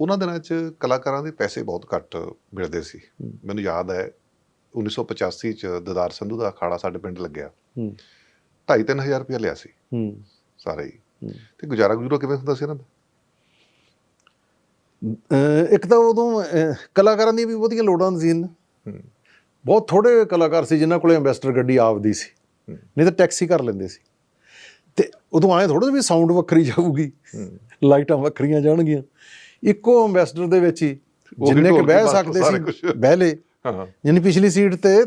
ਉਹਨਾਂ ਦਿਨਾਂ 'ਚ ਕਲਾਕਾਰਾਂ ਦੇ ਪੈਸੇ ਬਹੁਤ ਘੱਟ ਮਿਲਦੇ ਸੀ। ਮੈਨੂੰ ਯਾਦ ਹੈ 1985 'ਚ ਦਦਾਰ ਸੰਧੂ ਦਾ ਅਖਾੜਾ ਸਾਡੇ ਪਿੰਡ ਲੱਗਿਆ। ਹੂੰ। 2.5-3000 ਰੁਪਇਆ ਲਿਆ ਸੀ। ਹੂੰ। ਸਾਰੇ ਹੀ। ਤੇ ਗੁਜ਼ਾਰਾ ਗੁਜ਼ਰਾ ਕਿਵੇਂ ਹੁੰਦਾ ਸੀ ਇਹਨਾਂ ਦਾ? ਇੱਕ ਤਾਂ ਉਦੋਂ ਕਲਾਕਾਰਾਂ ਦੀ ਵੀ ਬਹੁਤੀਆਂ ਲੋੜਾਂ ਸੀ ਬਹੁਤ ਥੋੜੇ ਕਲਾਕਾਰ ਸੀ ਜਿਨ੍ਹਾਂ ਕੋਲੇ ਐਂਬੈਸਡਰ ਗੱਡੀ ਆਪਦੀ ਸੀ। ਨਹੀਂ ਤਾਂ ਟੈਕਸੀ ਕਰ ਲੈਂਦੇ ਸੀ। ਤੇ ਉਦੋਂ ਆਏ ਥੋੜਾ ਵੀ ਸਾਊਂਡ ਵੱਖਰੀ ਜਾਊਗੀ। ਲਾਈਟਾਂ ਵੱਖਰੀਆਂ ਜਾਣਗੀਆਂ। ਇੱਕੋ ਐਂਬੈਸਡਰ ਦੇ ਵਿੱਚ ਹੀ ਜਿੰਨੇ ਕੁ ਬਹਿ ਸਕਦੇ ਸੀ। ਬਹਿ ਹਾਂ। ਯਾਨੀ ਪਿਛਲੀ ਸੀਟ ਤੇ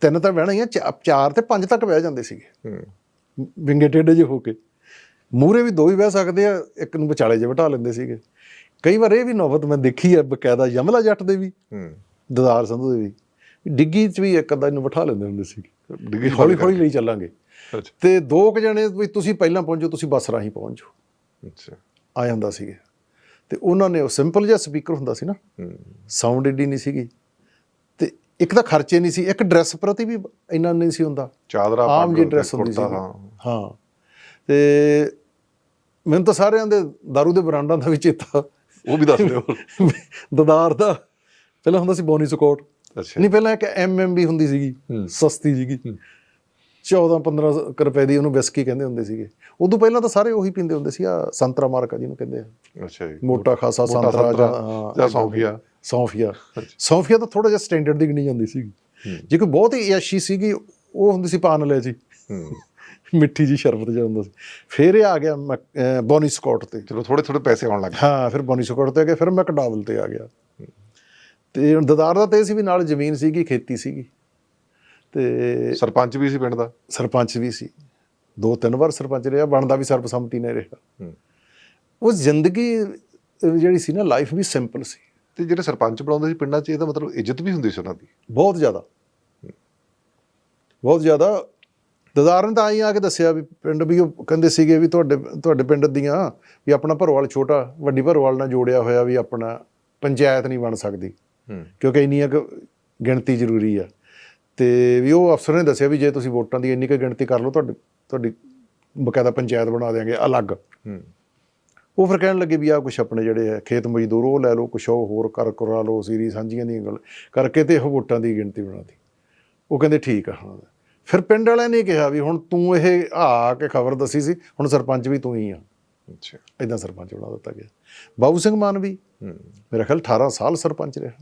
ਤਿੰਨ ਤਾਂ ਬਹਿਣਾ ਹੀ ਚਾਰ ਤੇ ਪੰਜ ਤੱਕ ਬਹਿ ਜਾਂਦੇ ਸੀਗੇ। ਹੂੰ। ਵਿੰਗੇ ਟੇਢੇ ਜਿਹੇ ਹੋ ਕੇ। ਮੂਰੇ ਵੀ ਦੋ ਹੀ ਬਹਿ ਸਕਦੇ ਆ ਇੱਕ ਨੂੰ ਵਿਚਾਲੇ ਜੇ ਬਿਠਾ ਲੈਂਦੇ ਸੀਗੇ। ਕਈ ਵਾਰ ਇਹ ਵੀ ਨੌਬਤ ਮੈਂ ਦੇਖੀ ਆ ਬਕਾਇਦਾ ਯਮਲਾ ਜੱਟ ਦੇ ਵੀ ਹੂੰ। ਦਦਾਰ ਸੰਧੂ ਦੇ ਵੀ। ਡਿੱਗੀ 'ਚ ਵੀ ਇੱਕ ਅੱਧਾ ਇਹਨੂੰ ਬਿਠਾ ਲੈਂਦੇ ਹੁੰਦੇ ਸੀ। ਡਿੱਗੀ ਹੌਲੀ ਹੌਲੀ ਲਈ ਚੱਲਾਂਗੇ। ਅੱਛਾ। ਤੇ ਦੋ ਕੁ ਜਣੇ ਵੀ ਤੁਸੀਂ ਪਹਿਲਾਂ ਪਹੁੰਚੋ ਤੁਸੀਂ ਬੱਸ ਰਾਹੀਂ ਪਹੁੰਚੋ। ਅੱਛਾ। ਆ ਜਾਂਦਾ ਸੀਗੇ। ਤੇ ਉਹਨਾਂ ਨੇ ਉਹ ਸਿੰਪਲ ਜਿਹਾ ਸਪੀਕਰ ਹੁੰਦਾ ਸੀ ਨਾ ਸਾਊਂਡ ਏਡੀ ਨਹੀਂ ਸੀਗੀ। ਤੇ ਇੱਕ ਤਾਂ ਖਰਚੇ ਨਹੀਂ ਸੀ ਇੱਕ ਡਰੈਸ ਪ੍ਰਤੀ ਵੀ ਇੰਨਾ ਨਹੀਂ ਸੀ ਹੁੰਦਾ। ਚਾਦਰਾ ਆਮ ਜੀ ਡਰੈਸ ਹੁੰਦੀ ਸੀ। ਹਾਂ। ਤੇ ਮੈਨੂੰ ਤਾਂ ਸਾਰਿਆਂ ਦੇ ਦਾਰੂ ਦੇ ਬਰਾਂਡਾਂ ਦਾ ਵੀ ਚੇਤਾ ਉਹ ਵੀ ਦੱਸ ਦਿਓ। ਦਦਾਰ ਦਾ। ਪਹਿਲਾਂ ਹੁੰਦਾ ਸੀ ਬੋਨੀ ਸਕੋਟ। ਅੱਛਾ। ਨਹੀਂ ਪਹਿਲਾਂ ਇੱਕ ਐਮਐਮ ਵੀ ਹੁੰਦੀ ਸੀਗੀ। ਸਸਤੀ ਸੀਗੀ। 14 15 ਰੁਪਏ ਦੀ ਉਹਨੂੰ ਵਿਸਕੀ ਕਹਿੰਦੇ ਹੁੰਦੇ ਸੀਗੇ। ਉਦੋਂ ਪਹਿਲਾਂ ਤਾਂ ਸਾਰੇ ਉਹੀ ਪੀਂਦੇ ਹੁੰਦੇ ਸੀ ਆ ਸੰਤਰਾ ਮਾਰਕਾ ਜਿਹਨੂੰ ਕਹਿੰਦੇ ਆ। ਅੱਛਾ ਜੀ। ਮੋਟਾ ਖਾਸਾ ਸੰਤਰਾ ਜਾਂ ਸੌਂਫੀਆ। ਸੌਂਫੀਆ। ਸੌਂਫੀਆ ਤਾਂ ਥੋੜਾ ਜਿਹਾ ਸਟੈਂਡਰਡ ਦੀ ਗਿਣੀ ਜਾਂਦੀ ਸੀਗੀ। ਜੇ ਕੋਈ ਬਹੁਤ ਹੀ ਐਸ਼ੀ ਸੀਗੀ ਉਹ ਹੁੰਦੀ ਸੀ ਪਾਨ ਲੈ ਜੀ। ਮਿੱਠੀ ਜੀ ਸ਼ਰਬਤ ਜਿਹਾ ਹੁੰਦਾ ਸੀ। ਫਿਰ ਇਹ ਆ ਗਿਆ ਬੋਨੀ ਸਕੌਟ ਤੇ। ਚਲੋ ਥੋੜੇ ਥੋੜੇ ਪੈਸੇ ਆਉਣ ਲੱਗ ਗਏ। ਹਾਂ ਫਿਰ ਬੋਨੀ ਸਕੌਟ ਤੇ ਆ ਗਿਆ ਫਿਰ ਮੈਕਡਾਵਲ ਤੇ ਆ ਗਿਆ। ਤੇ ਦਦਾਰ ਦਾ ਤੇ ਸੀ ਵੀ ਨਾਲ ਜ਼ਮੀਨ ਸੀਗੀ ਖੇਤੀ ਸੀਗੀ। ਤੇ ਸਰਪੰਚ ਵੀ ਸੀ ਪਿੰਡ ਦਾ? ਸਰਪੰਚ ਵੀ ਸੀ। ਦੋ ਤਿੰਨ ਵਾਰ ਸਰਪੰਚ ਰਿਹਾ ਬਣਦਾ ਵੀ ਸਰਬਸੰਮਤੀ ਨੇ ਰਿਹਾ। ਉਹ ਜ਼ਿੰਦਗੀ ਜਿਹੜੀ ਸੀ ਨਾ ਲਾਈਫ ਵੀ ਸਿੰਪਲ ਸੀ। ਤੇ ਜਿਹੜੇ ਸਰਪੰਚ ਬਣਾਉਂਦੇ ਸੀ ਪਿੰਡਾਂ 'ਚ ਇਹਦਾ ਮਤਲਬ ਇੱਜ਼ਤ ਵੀ ਹੁੰਦੀ ਸੀ ਉਹਨਾਂ ਦੀ। ਬਹੁਤ ਜ਼ਿਆਦਾ। ਬਹੁਤ ਜ਼ਿਆਦਾ। ਦਦਾਰ ਨੇ ਤਾਂ ਆਈ ਆ ਕੇ ਦੱਸਿਆ ਵੀ ਪਿੰਡ ਵੀ ਉਹ ਕਹਿੰਦੇ ਸੀਗੇ ਵੀ ਤੁਹਾਡੇ ਤੁਹਾਡੇ ਪਿੰਡ ਦੀਆਂ ਵੀ ਆਪਣਾ ਭਰਵਾਲ ਛੋਟਾ ਵੱਡੀ ਭਰਵਾਲ ਨਾਲ ਜੋੜਿਆ ਹੋਇਆ ਵੀ ਆਪਣਾ ਪੰਚਾਇਤ ਨਹੀਂ ਬਣ ਸਕਦੀ। ਕਿਉਂਕਿ ਇੰਨੀਆਂ ਕੁ ਗਿਣਤੀ ਜ਼ਰੂਰੀ ਆ। ਤੇ ਵੀ ਉਹ ਅਫਸਰ ਨੇ ਦੱਸਿਆ ਵੀ ਜੇ ਤੁਸੀਂ ਵੋਟਾਂ ਦੀ ਇੰਨੀ ਕੁ ਗਿਣਤੀ ਕਰ ਲਓ ਤੁਹਾਡੀ ਤੁਹਾਡੀ ਬਕਾਇਦਾ ਪੰਚਾਇਤ ਬਣਾ ਦੇਾਂਗੇ ਅਲੱਗ। ਹੂੰ। ਉਹ ਫਿਰ ਕਹਿਣ ਲੱਗੇ ਵੀ ਆ ਕੁਛ ਆਪਣੇ ਜਿਹੜੇ ਆ ਖੇਤ ਮਜ਼ਦੂਰ ਉਹ ਲੈ ਲਓ ਕੁਛ ਉਹ ਹੋਰ ਕਰ ਕਰਾ ਲਓ ਸੀਰੀ ਸਾਂਝੀਆਂ ਦੀਆਂ ਗੱਲ ਕਰਕੇ ਤੇ ਉਹ ਵੋਟਾਂ ਦੀ ਗਿਣਤੀ ਬਣਾਤੀ ਉਹ ਕਹਿੰਦੇ ਠੀਕ ਆ ਹਾਂ। ਫਿਰ ਪਿੰਡ ਵਾਲਿਆਂ ਨੇ ਕਿਹਾ ਵੀ ਹੁਣ ਤੂੰ ਇਹ ਆ ਕੇ ਖਬਰ ਦੱਸੀ ਸੀ ਹੁਣ ਸਰਪੰਚ ਵੀ ਤੂੰ ਹੀ ਆ। ਅੱਛਾ। ਇਦਾਂ ਸਰਪੰਚ ਬਣਾ ਦਿੱਤਾ ਗਿਆ। ਬਾਬੂ ਸਿੰਘ ਮਾਨ ਵੀ। ਹੂੰ। ਮੇਰਾ ਖਿਆਲ 18 ਸਾਲ ਸਰਪੰਚ ਰਿਹਾ।